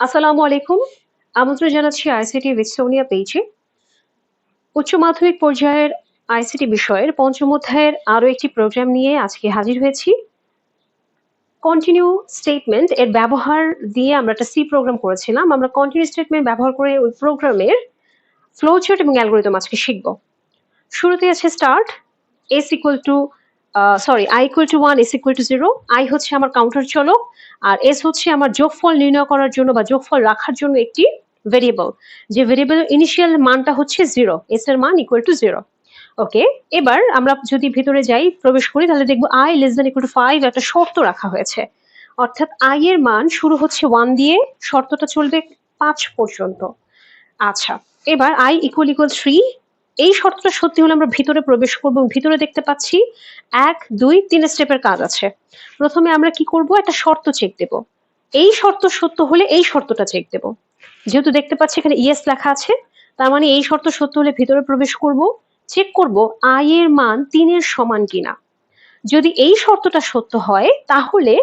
আসসালামু আলাইকুম। আমন্ত্রণ জানাচ্ছি আইসিটি উইথ সোনিয়া পেজে। উচ্চ মাধ্যমিক পর্যায়ের আইসিটি বিষয়ের পঞ্চম অধ্যায়ের আরও একটি প্রোগ্রাম নিয়ে আজকে হাজির হয়েছি। কন্টিনিউ স্টেটমেন্ট এর ব্যবহার দিয়ে আমরা একটা সি প্রোগ্রাম করেছিলাম। আমরা কন্টিনিউ স্টেটমেন্ট ব্যবহার করে ওই প্রোগ্রামের ফ্লোচার্ট এবং অ্যালগোরিদম আজকে শিখব। শুরুতে আছে start S equal to sorry I equal to one S equal to zero I হচ্ছে আমার কাউন্টার চলক, আর এস হচ্ছে আমার যোগফল নির্ণয় করার জন্য বা যোগফল রাখার জন্য একটি ভেরিয়েবল যে ভেরিয়েবল ইনিশিয়াল মানটা হচ্ছে জিরো এস এর মান ইকুয়াল টু জিরো ওকে এবার আমরা যদি ভিতরে যাই, প্রবেশ করি, তাহলে দেখব I less than equal to five একটা শর্ত রাখা হয়েছে। অর্থাৎ আই এর মান শুরু হচ্ছে ওয়ান দিয়ে, শর্তটা চলবে পাঁচ পর্যন্ত। আচ্ছা এবার আই ইকুয়াল ইকুয়াল থ্রি এই শর্তটা সত্যি হলে আমরা ভিতরে প্রবেশ করব ভিতরে দেখতে পাচ্ছি এক, দুই, তিন স্টেপের কাজ আছে। প্রথমে আমরা কি করব? একটা শর্ত চেক দেব। এই শর্ত সত্য হলে এই শর্তটা চেক দেব। যেহেতু দেখতে পাচ্ছি এখানে ইয়েস লেখা আছে, তার মানে এই শর্ত সত্য হলে ভিতরে প্রবেশ করব চেক করব আই এর মান তিনের সমান কিনা। যদি এই শর্তটা সত্য হয়, তাহলে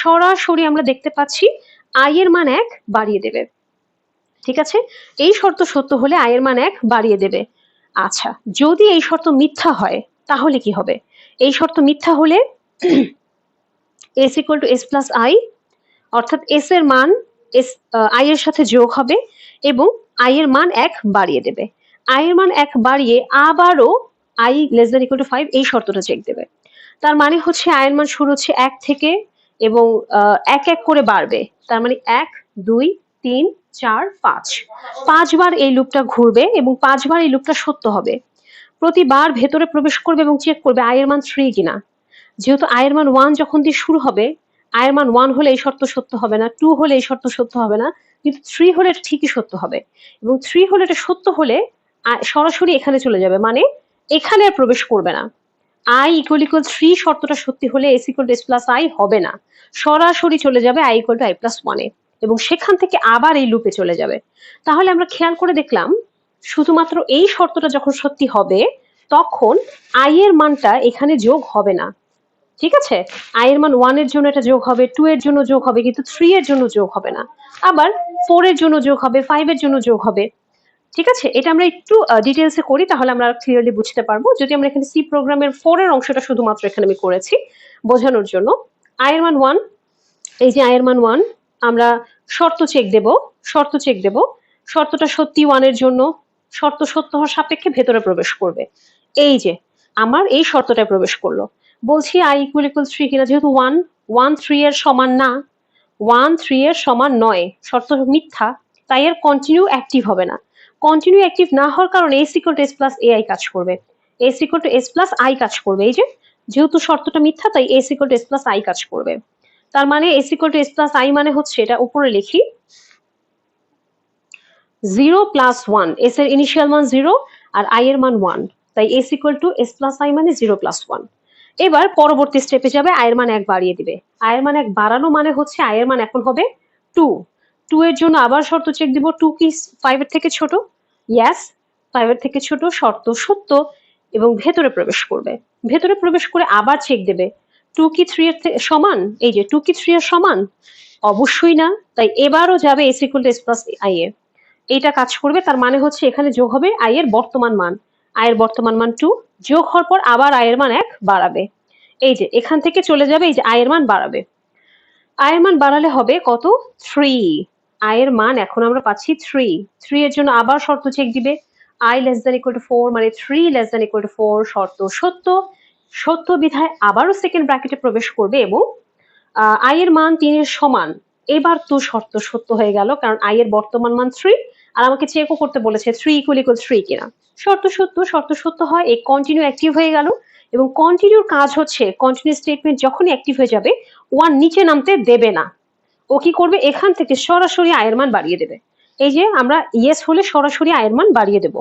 সরাসরি আমরা দেখতে পাচ্ছি আই এর মান এক বাড়িয়ে দেবে। ঠিক আছে? এই শর্ত সত্য হলে আয়ের মান এক বাড়িয়ে দেবে। আচ্ছা যদি এই শর্ত মিথ্যা হয়, তাহলে কি হবে? এই শর্ত মিথ্যা হলে S equal to S plus I অর্থাৎ এস এর মান এস আই এর সাথে যোগ হবে এবং আই এর মান এক বাড়িয়ে দেবে। আই এর মান এক বাড়িয়ে আবারও I less than equal to five এই শর্তটা চেক দেবে। তার মানে হচ্ছে আয়ের মান শুরু হচ্ছে এক থেকে এবং এক এক করে বাড়বে। তার মানে এক, দুই তিন, চার, পাঁচ। পাঁচবার এই লুপটা ঘুরবে এবং পাঁচবার এই লুপটা সত্য হবে। প্রতিবার ভেতরে প্রবেশ করবে এবং চেক করবে আয়ের মান থ্রি কিনা। যেহেতু আয়ের মান ওয়ান যখন দিয়ে শুরু হবে, আয়ের মান ওয়ান হলে এই শর্ত সত্য হবে না টু হলে এই শর্ত সত্য হবে না, কিন্তু থ্রি হলে এটা ঠিকই সত্য হবে। এবং থ্রি হলে এটা সত্য হলে সরাসরি এখানে চলে যাবে মানে এখানে আর প্রবেশ করবে না। আই ইকুয়াল ইকুয়াল থ্রি শর্তটা সত্যি হলে S equal S plus I হবে না। সরাসরি চলে যাবে I equal to I plus ওয়ানে এবং সেখান থেকে আবার এই লুপে চলে যাবে। তাহলে আমরা খেয়াল করে দেখলাম, শুধুমাত্র এই শর্তটা যখন সত্যি হবে, তখন আই এর মানটা এখানে যোগ হবে না। ঠিক আছে? আই এর মান ওয়ানের জন্য এটা যোগ হবে টু এর জন্য যোগ হবে, কিন্তু থ্রি এর জন্য যোগ হবে না। আবার ফোর এর জন্য যোগ হবে ফাইভ এর জন্য যোগ হবে। ঠিক আছে? এটা আমরা একটু ডিটেলসে করি, তাহলে আমরা ক্লিয়ারলি বুঝতে পারব। যদি আমরা এখানে সি প্রোগ্রামের ফোর এর অংশটা শুধুমাত্র এখানে আমি করেছি, বোঝানোর জন্য আয়ের মান ওয়ান এই যে আয়ের মান ওয়ান আমরা শর্ত চেক দেব, শর্ত চেক দেব। শর্তটা সত্যি ওয়ানের জন্য, শর্ত সত্য হওয়ার সাপেক্ষে ভেতরে প্রবেশ করবে। এই যে, আমার এই শর্তটায় প্রবেশ করল। বলছি আই ইকুয়াল ইকুয়াল থ্রি কিনা, যেহেতু ওয়ান ওয়ান থ্রি এর সমান না ওয়ান থ্রি এর সমান নয়, শর্ত মিথ্যা, তাই এর কন্টিনিউ অ্যাক্টিভ হবে না। কন্টিনিউ অ্যাক্টিভ না হওয়ার কারণে S equal to S plus A I কাজ করবে। S equal to S plus I কাজ করবে। এই যে, যেহেতু শর্তটা মিথ্যা, তাই S equal to S plus I কাজ করবে। তার মানে S equal to S plus I মানে হচ্ছে এটা উপরে লিখি। জিরো প্লাস ওয়ান এস এর ইনিশিয়াল মান জিরো আর আই এর মান ওয়ান তাই S equal to S plus I মানে জিরো প্লাস ওয়ান এবার পরবর্তী স্টেপে যাবে আয়ের মান এক বাড়িয়ে দিবে। আয়ের মান এক বাড়ানো মানে হচ্ছে আয়ের মান এখন হবে টু টু এর জন্য আবার শর্ত চেক দিব টু কি ফাইভ এর থেকে ছোট? ইয়াস ফাইভ এর থেকে ছোট, শর্ত সত্য এবং ভেতরে প্রবেশ করবে। ভেতরে প্রবেশ করে আবার চেক দেবে। টু কি থ্রি এর সমান? এই যে টু কি থ্রি এর সমান? অবশ্যই না। তাই এবারও যাবে S equal to S plus I এ এইটা কাজ করবে, তার মানে হচ্ছে এখানে যোগ হবে আই এর বর্তমান মান। আয়ের বর্তমান মান টু যোগ হওয়ার পর আবার আয়ের মান এক বাড়াবে। এই যে, এখান থেকে চলে যাবে, এই যে আয়ের মান বাড়াবে। আয়ের মান বাড়ালে হবে কত? থ্রি আয়ের মান এখন আমরা পাচ্ছি থ্রি থ্রি এর জন্য আবার শর্ত চেক দিবে। I less than equal to four মানে three less than equal to four শর্ত সত্য। সত্য বিধায় আবারও সেকেন্ড ব্র্যাকেটে প্রবেশ করবে এবং আয়ের মান তিনের সমান। এবার তো শর্ত সত্য হয়ে গেল, কারণ আয়ের বর্তমান মান থ্রি আর আমাকে চেকও করতে বলেছে থ্রি ইকুয়াল ইকুয়াল থ্রি কিনা। শর্ত সত্য শর্ত সত্য হয়, এই কন্টিনিউ অ্যাক্টিভ হয়ে গেল, এবং কন্টিনিউর কাজ হচ্ছে কন্টিনিউ স্টেটমেন্ট যখনই অ্যাক্টিভ হয়ে যাবে ওয়ান নিচে নামতে দেবে না। ও কি করবে? এখান থেকে সরাসরি আয়ের মান বাড়িয়ে দেবে। এই যে আমরা ইয়েস হলে সরাসরি আয়ের মান বাড়িয়ে দেব।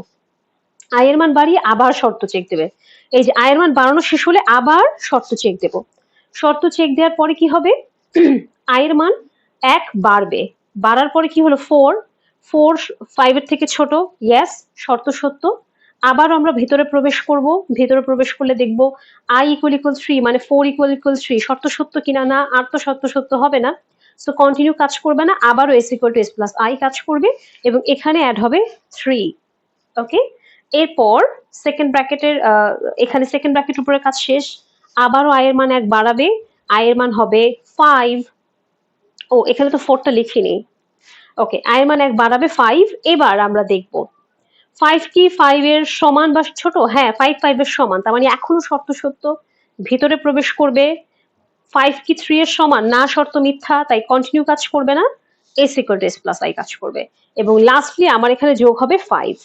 আয়ের মান বাড়িয়ে আবার শর্ত চেক দেবে। এই যে আয়ের মান বাড়ানো শেষ হলে আবার শর্ত চেক দেব। শর্ত চেক দেওয়ার পরে কি হবে? আয়ের মান এক বাড়বে। বাড়ার পরে কি হলো? ফোর ফোর ফাইভের থেকে ছোট। ইয়েস শর্ত সত্য। আবার আমরা ভেতরে প্রবেশ করব। ভেতরে প্রবেশ করলে দেখব আই ইকুয়াল ইকুয়াল থ্রি মানে ফোর ইকুয়াল ইকুয়াল থ্রি শর্ত সত্য কিনা না, আর তো শর্ত সত্য হবে না। সো কন্টিনিউ কাজ করবে না। আবারও S equal to S plus I কাজ করবে এবং এখানে অ্যাড হবে থ্রি ওকে এরপর সেকেন্ড ব্র্যাকেটের এখানে সেকেন্ড ব্র্যাকেট উপরে কাজ শেষ। আবারও আয়ের মান এক বাড়াবে। আয়ের মান হবে ফাইভ ও, এখানে তো ফোরটা লিখিনি। ওকে আয়ের মান এক বাড়াবে ফাইভ এবার আমরা দেখব। ফাইভ কি ফাইভ এর সমান বা ছোট? হ্যাঁ ফাইভ ফাইভ এর সমান। তার মানে এখনও শর্ত সত্য। ভিতরে প্রবেশ করবে। ফাইভ কি থ্রি এর সমান? না, শর্ত মিথ্যা। তাই কন্টিনিউ কাজ করবে না। S equal to S plus I কাজ করবে। এবং লাস্টলি আমার এখানে যোগ হবে ফাইভ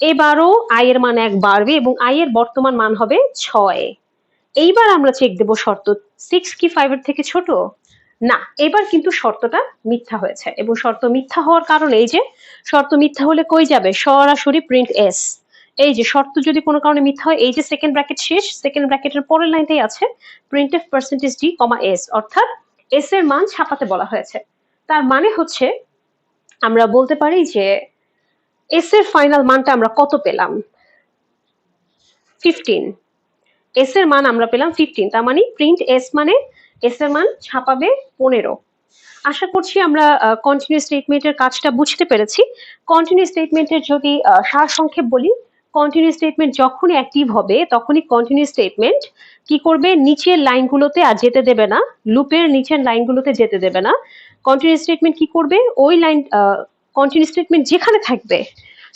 এবারও আই এর মান এক বাড়বে এবং আই এর বর্তমান মান হবে ছয়। এইবার আমরা চেক দেব শর্ত সিক্স কি ফাইভ এর থেকে ছোট? না, এবার কিন্তু শর্তটা মিথ্যা হয়েছে এবং শর্ত মিথ্যা হওয়ার কারণে এই যে, শর্ত মিথ্যা হলে কই যাবে? সরাসরি প্রিন্ট এস এই যে, শর্ত যদি কোনো কারণে মিথ্যা হয়, এই যে সেকেন্ড ব্র্যাকেট শেষ সেকেন্ড ব্র্যাকেটের পরের লাইনটাই আছে print F percentage D comma S অর্থাৎ এস এর মান ছাপাতে বলা হয়েছে। তার মানে হচ্ছে, আমরা বলতে পারি যে এস এর ফাইনাল মানটা আমরা কত পেলাম? ফিফটিন এস এর মান আমরা পেলাম ফিফটিন তার মানে প্রিন্ট এস মানে এস এর মান ছাপাবে পনেরো। আশা করছি আমরা কন্টিনিউ স্টেটমেন্টের কাজটা বুঝতে পেরেছি। কন্টিনিউ স্টেটমেন্টের যদি সারসংক্ষেপ বলি কন্টিনিউ স্টেটমেন্ট যখনই অ্যাক্টিভ হবে, তখনই কন্টিনিউ স্টেটমেন্ট কি করবে? নিচের লাইনগুলোতে আর যেতে দেবে না। লুপের নিচের লাইনগুলোতে যেতে দেবে না। কন্টিনিউ স্টেটমেন্ট কি করবে? ওই লাইন কন্টিনিউ স্টেটমেন্ট যেখানে থাকবে,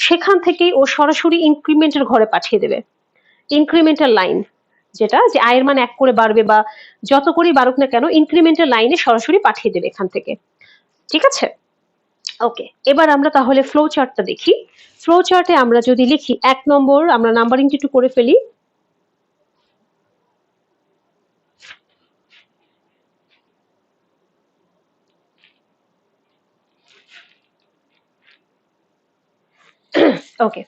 সেখান থেকেই ও সরাসরি ইনক্রিমেন্টের ঘরে পাঠিয়ে দেবে। ইনক্রিমেন্টাল লাইন যেটা যে আয়ের মান এক করে বাড়বে বা যত করেই বাড়ুক না কেন ইনক্রিমেন্টাল লাইনে সরাসরি পাঠিয়ে দেবে এখান থেকে। ঠিক আছে? ওকে এবার আমরা তাহলে ফ্লো চার্টটা দেখি। ফ্লো চার্টে আমরা যদি লিখি এক নম্বর, আমরা নাম্বারিংটা একটু করে ফেলি ওকে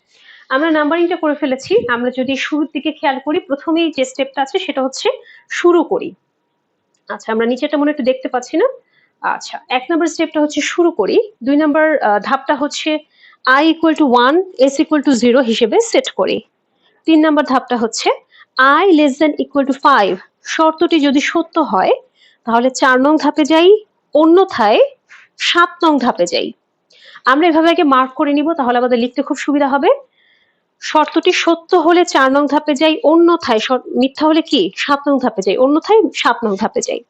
আমরা নাম্বারিংটা করে ফেলেছি। আমরা যদি শুরুর দিকে খেয়াল করি, প্রথমেই যে স্টেপটা আছে সেটা হচ্ছে শুরু করি। আচ্ছা আমরা নিচেটা মনে একটু দেখতে পাচ্ছি না। আচ্ছা এক নম্বর স্টেপটা হচ্ছে শুরু করি। দুই নম্বর ধাপটা হচ্ছে I equal to one S equal to zero হিসেবে সেট করি। তিন নম্বর ধাপটা হচ্ছে I less than equal to five শর্তটি যদি সত্য হয়, তাহলে চার নং ধাপে যাই, অন্যথায় সাত নং ধাপে যাই। আমরা এভাবে আগে মার্ক করে নিব, তাহলে আমাদের লিখতে খুব সুবিধা হবে। শর্তটি সত্য হলে চার নং ধাপে যাই, অন্যথায় মিথ্যা হলে কি? সাত নং ধাপে যাই, অন্যথায় সাত নং ধাপে যাই।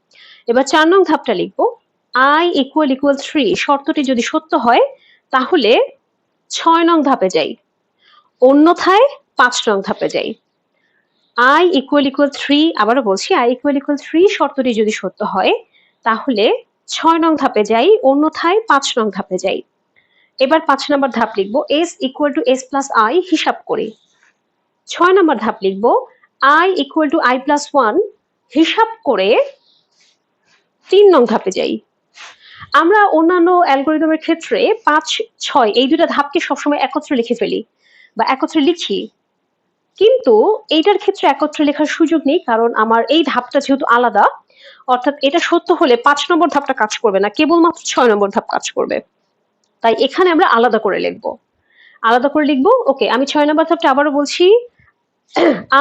এবার চার নং ধাপটা লিখব। আই ইকুয়াল ইকুয়াল থ্রি শর্তটি যদি সত্য হয়, তাহলে ছয় নং ধাপে যাই, অন্যথায় পাঁচ নং ধাপে যাই। আই ইকুয়াল ইকুয়াল থ্রি আবারও বলছি আই ইকুয়াল ইকুয়াল থ্রি শর্তটি যদি সত্য হয়, তাহলে ছয় নং ধাপে যাই, অন্যথায় পাঁচ নং ধাপে যাই। এবার পাঁচ নম্বর ধাপ লিখব S equal to S plus I হিসাব করি। ছয় নম্বর ধাপ লিখব I equal to I plus one হিসাব করে তিন নং ধাপে যাই। আমরা অন্যান্য অ্যালগোরিদমের ক্ষেত্রে পাঁচ, ছয় এই দুটা ধাপকে সবসময় একত্রে লিখে ফেলি বা একত্রে লিখি। কিন্তু এইটার ক্ষেত্রে একত্রে লেখার সুযোগ নেই, কারণ আমার এই ধাপটা যেহেতু আলাদা, অর্থাৎ এটা সত্য হলে পাঁচ নম্বর ধাপটা কাজ করবে না, কেবলমাত্র ছয় নম্বর ধাপ কাজ করবে। তাই এখানে আমরা আলাদা করে লিখব। আলাদা করে লিখব, ওকে, আমি ছয় নম্বর ধাপটা আবারও বলছি।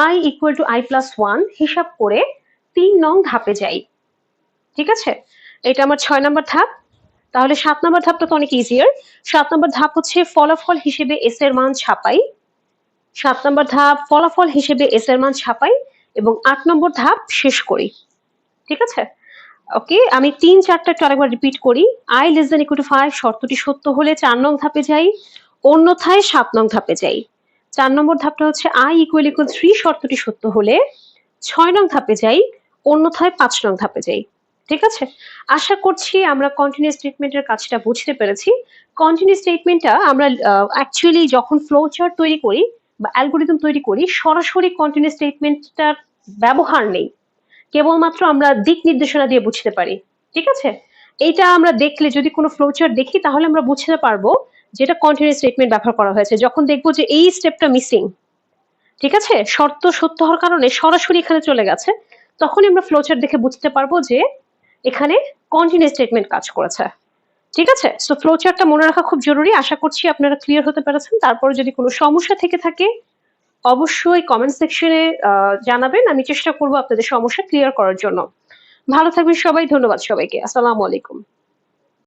I equal to I plus one হিসাব করে তিন নং ধাপে যাই। ঠিক আছে? এটা আমার ছয় নম্বর ধাপ। তাহলে সাত নম্বর ধাপটা তো অনেক ইজিয়ার সাত নম্বর ধাপ হচ্ছে ফলাফল হিসেবে এস এর মান ছাপাই। সাত নম্বর ধাপ, ফলাফল হিসেবে এস এর মান ছাপাই এবং আট নম্বর ধাপ শেষ করি। ঠিক আছে? ওকে আমি তিন চারটা একটু আরেকবার রিপিট করি। I less than equal to five শর্তটি সত্য হলে চার নং ধাপে যাই, অন্যথায় সাত নং ধাপে যাই। চার নম্বর ধাপটা হচ্ছে আই ইকুয়াল ইকুয়াল থ্রি শর্তটি সত্য হলে ছয় নং ধাপে যাই, অন্যথায় পাঁচ নং ধাপে যাই। ঠিক আছে? আশা করছি আমরা কন্টিনিউয়াস স্টেটমেন্টের কাজটা বুঝতে পেরেছি। কন্টিনিউয়াস স্টেটমেন্টটা আমরা অ্যাকচুয়ালি যখন ফ্লো চার্ট তৈরি করি বা অ্যালগোরিদম তৈরি করি, সরাসরি কন্টিনিউয়াস স্টেটমেন্টটার ব্যবহার নেই। কেবলমাত্র আমরা দিক নির্দেশনা দিয়ে বুঝতে পারি, ঠিক আছে? এইটা আমরা দেখলে যদি কোনো ফ্লোচার্ট দেখি, তাহলে আমরা বুঝতে পারব যেটা কন্টিনিউয়াস স্টেটমেন্ট ব্যবহার করা হয়েছে। যখন দেখব যে এই স্টেপটা মিসিং ঠিক আছে? শর্ত সত্য হওয়ার কারণে সরাসরি এখানে চলে গেছে, তখনই আমরা ফ্লোচার দেখে বুঝতে পারব যে এখানে কন্টিনিউয়াস স্টেটমেন্ট কাজ করেছে, ঠিক আছে? সো ফ্লোচারটা মনে রাখা খুব জরুরি। আশা করছি আপনারা ক্লিয়ার হতে পেরেছেন। তারপরে যদি কোনো সমস্যা থেকে থাকে অবশ্যই কমেন্ট সেকশনে জানাবেন। আমি চেষ্টা করব আপনাদের সমস্যা ক্লিয়ার করার জন্য। ভালো থাকবেন সবাই, ধন্যবাদ সবাইকে। আসসালামু আলাইকুম।